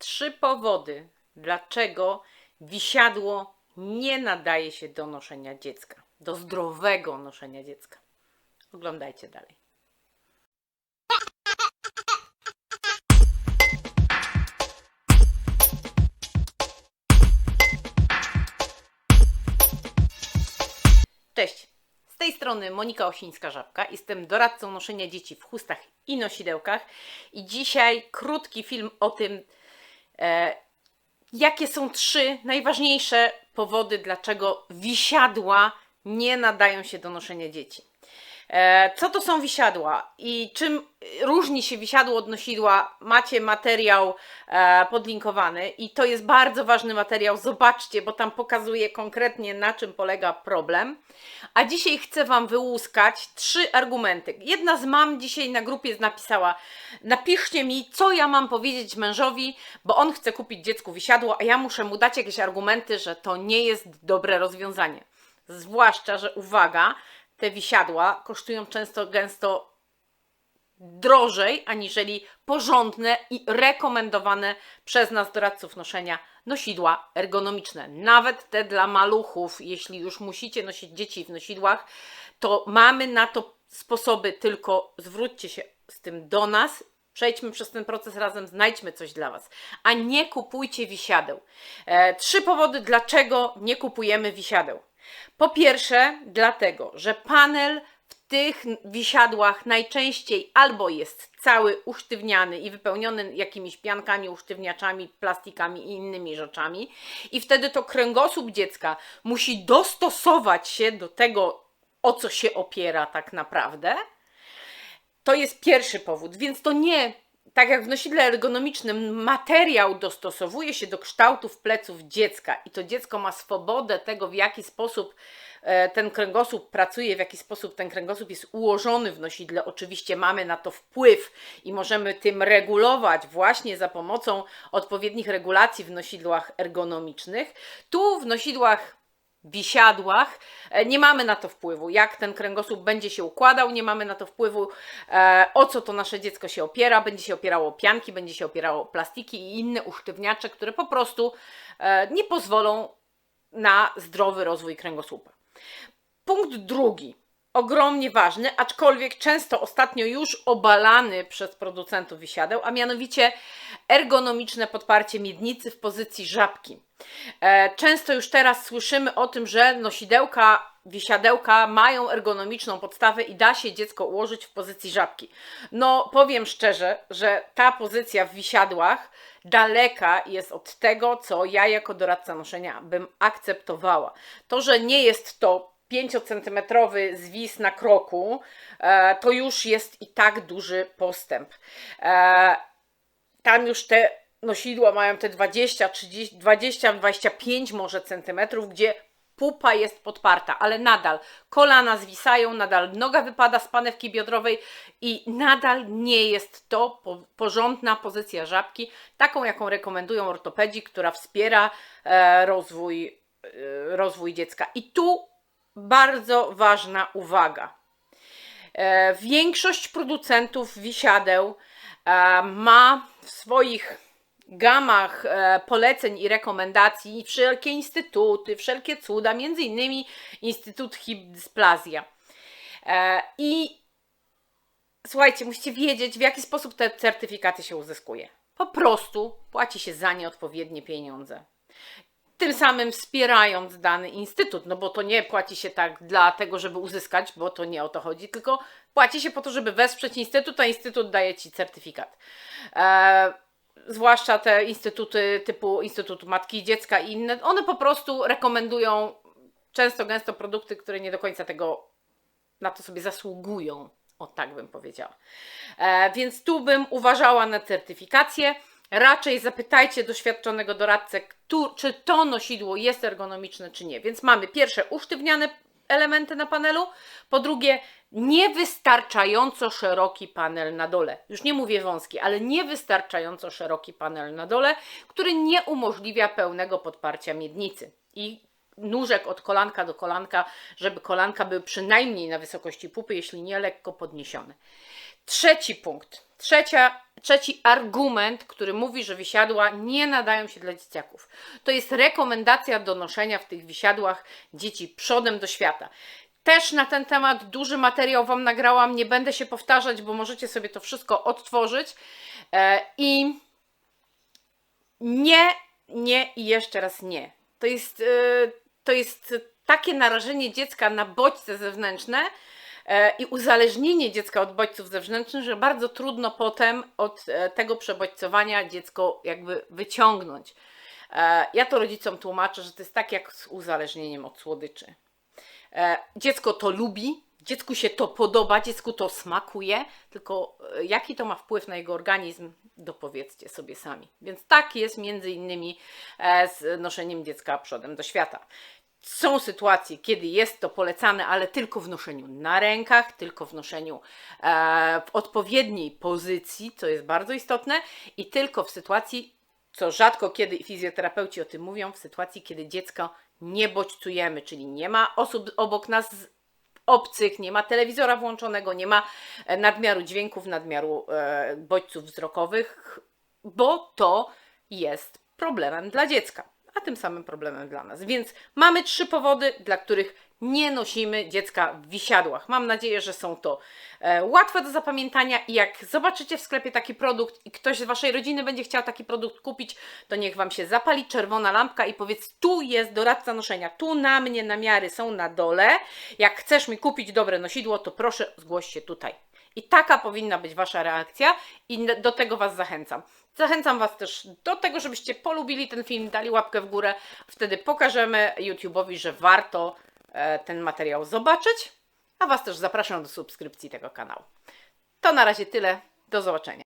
trzy powody, dlaczego wisiadło nie nadaje się do noszenia dziecka, do zdrowego noszenia dziecka. Oglądajcie dalej. Cześć. Z tej strony Monika Osińska-Żabka. Jestem doradcą noszenia dzieci w chustach i nosidełkach. I dzisiaj krótki film o tym, jakie są trzy najważniejsze powody, dlaczego wisiadła nie nadają się do noszenia dzieci. E, Co to są wisiadła i czym różni się wisiadło od nosidła? Macie materiał e, podlinkowany i to jest bardzo ważny materiał. Zobaczcie, bo tam pokazuje konkretnie na czym polega problem. A dzisiaj chcę Wam wyłuskać trzy argumenty. Jedna z mam dzisiaj na grupie napisała: Napiszcie mi, co ja mam powiedzieć mężowi, bo on chce kupić dziecku wisiadło, a ja muszę mu dać jakieś argumenty, że to nie jest dobre rozwiązanie. Zwłaszcza, że uwaga, te wisiadła kosztują często gęsto drożej aniżeli porządne i rekomendowane przez nas doradców noszenia nosidła ergonomiczne. Nawet te dla maluchów, jeśli już musicie nosić dzieci w nosidłach, to mamy na to sposoby, tylko zwróćcie się z tym do nas. Przejdźmy przez ten proces razem, znajdźmy coś dla Was, a nie kupujcie wisiadeł. E, trzy powody, dlaczego nie kupujemy wisiadeł. Po pierwsze, dlatego, że panel w tych wisiadłach najczęściej albo jest cały usztywniany i wypełniony jakimiś piankami, usztywniaczami, plastikami i innymi rzeczami, i wtedy to kręgosłup dziecka musi dostosować się do tego, o co się opiera tak naprawdę. To jest pierwszy powód, więc to nie tak jak w nosidle ergonomicznym, materiał dostosowuje się do kształtów pleców dziecka i to dziecko ma swobodę tego, w jaki sposób e, ten kręgosłup pracuje, w jaki sposób ten kręgosłup jest ułożony w nosidle. Oczywiście mamy na to wpływ i możemy tym regulować właśnie za pomocą odpowiednich regulacji w nosidłach ergonomicznych. Tu w nosidłach wisiadłach. E, Nie mamy na to wpływu, jak ten kręgosłup będzie się układał, nie mamy na to wpływu, e, o co to nasze dziecko się opiera. Będzie się opierało o pianki, będzie się opierało o plastiki i inne usztywniacze, które po prostu e, nie pozwolą na zdrowy rozwój kręgosłupa. Punkt drugi, ogromnie ważny, aczkolwiek często ostatnio już obalany przez producentów wisiadeł, a mianowicie ergonomiczne podparcie miednicy w pozycji żabki. E, Często już teraz słyszymy o tym, że nosidełka, wisiadełka mają ergonomiczną podstawę i da się dziecko ułożyć w pozycji żabki. No, powiem szczerze, że ta pozycja w wisiadłach daleka jest od tego, co ja jako doradca noszenia bym akceptowała. To, że nie jest to 5-centymetrowy zwis na kroku, e, to już jest i tak duży postęp. E, tam już te nosidła mają te 20, 30, 20, 25 może centymetrów, gdzie pupa jest podparta, ale nadal kolana zwisają, nadal noga wypada z panewki biodrowej i nadal nie jest to po, porządna pozycja żabki, taką jaką rekomendują ortopedzi, która wspiera e, rozwój, rozwój dziecka. I tu bardzo ważna uwaga. E, większość producentów wisiadeł e, ma w swoich gamach e, poleceń i rekomendacji wszelkie instytuty, wszelkie cuda, między innymi Instytut Hipdysplazja. I słuchajcie, musicie wiedzieć, w jaki sposób te certyfikaty się uzyskuje. Po prostu płaci się za nie odpowiednie pieniądze tym samym wspierając dany instytut, no bo to nie płaci się tak dlatego, żeby uzyskać, bo to nie o to chodzi, tylko płaci się po to, żeby wesprzeć instytut, a instytut daje ci certyfikat. E, zwłaszcza te instytuty typu Instytut Matki i Dziecka i inne, one po prostu rekomendują często, gęsto produkty, które nie do końca tego na to sobie zasługują. O tak bym powiedziała. E, więc tu bym uważała na certyfikację. Raczej zapytajcie doświadczonego doradcę, czy to nosidło jest ergonomiczne, czy nie. Więc mamy pierwsze usztywniane elementy na panelu, po drugie niewystarczająco szeroki panel na dole. Już nie mówię wąski, ale niewystarczająco szeroki panel na dole, który nie umożliwia pełnego podparcia miednicy. I nóżek od kolanka do kolanka, żeby kolanka były przynajmniej na wysokości pupy, jeśli nie lekko podniesione. Trzeci punkt. Trzecia, trzeci argument, który mówi, że wisiadła nie nadają się dla dzieciaków. To jest rekomendacja do noszenia w tych wisiadłach dzieci przodem do świata. Też na ten temat duży materiał Wam nagrałam, nie będę się powtarzać, bo możecie sobie to wszystko odtworzyć. E, I nie, nie i jeszcze raz nie. To jest, e, to jest takie narażenie dziecka na bodźce zewnętrzne i uzależnienie dziecka od bodźców zewnętrznych, że bardzo trudno potem od e, tego przebodźcowania dziecko jakby wyciągnąć. E, Ja to rodzicom tłumaczę, że to jest tak jak z uzależnieniem od słodyczy. E, Dziecko to lubi, dziecku się to podoba, dziecku to smakuje, tylko e, jaki to ma wpływ na jego organizm, dopowiedzcie sobie sami. Więc tak jest między innymi e, z noszeniem dziecka przodem do świata. Są sytuacje, kiedy jest to polecane, ale tylko w noszeniu na rękach, tylko w noszeniu e, w odpowiedniej pozycji, co jest bardzo istotne, i tylko w sytuacji, co rzadko kiedy fizjoterapeuci o tym mówią, w sytuacji, kiedy dziecko nie bodźcujemy, czyli nie ma osób obok nas obcych, nie ma telewizora włączonego, nie ma e, nadmiaru dźwięków, nadmiaru e, bodźców wzrokowych, bo to jest problemem dla dziecka, a tym samym problemem dla nas. Więc mamy trzy powody, dla których nie nosimy dziecka w wisiadłach. Mam nadzieję, że są to e, łatwe do zapamiętania i jak zobaczycie w sklepie taki produkt i ktoś z Waszej rodziny będzie chciał taki produkt kupić, to niech Wam się zapali czerwona lampka i powiedz, tu jest doradca noszenia, tu na mnie namiary są na dole. Jak chcesz mi kupić dobre nosidło, to proszę zgłoś się tutaj. I taka powinna być Wasza reakcja i do tego Was zachęcam. Zachęcam Was też do tego, żebyście polubili ten film, dali łapkę w górę. Wtedy pokażemy YouTube'owi, że warto e, ten materiał zobaczyć. A Was też zapraszam do subskrypcji tego kanału. To na razie tyle. Do zobaczenia.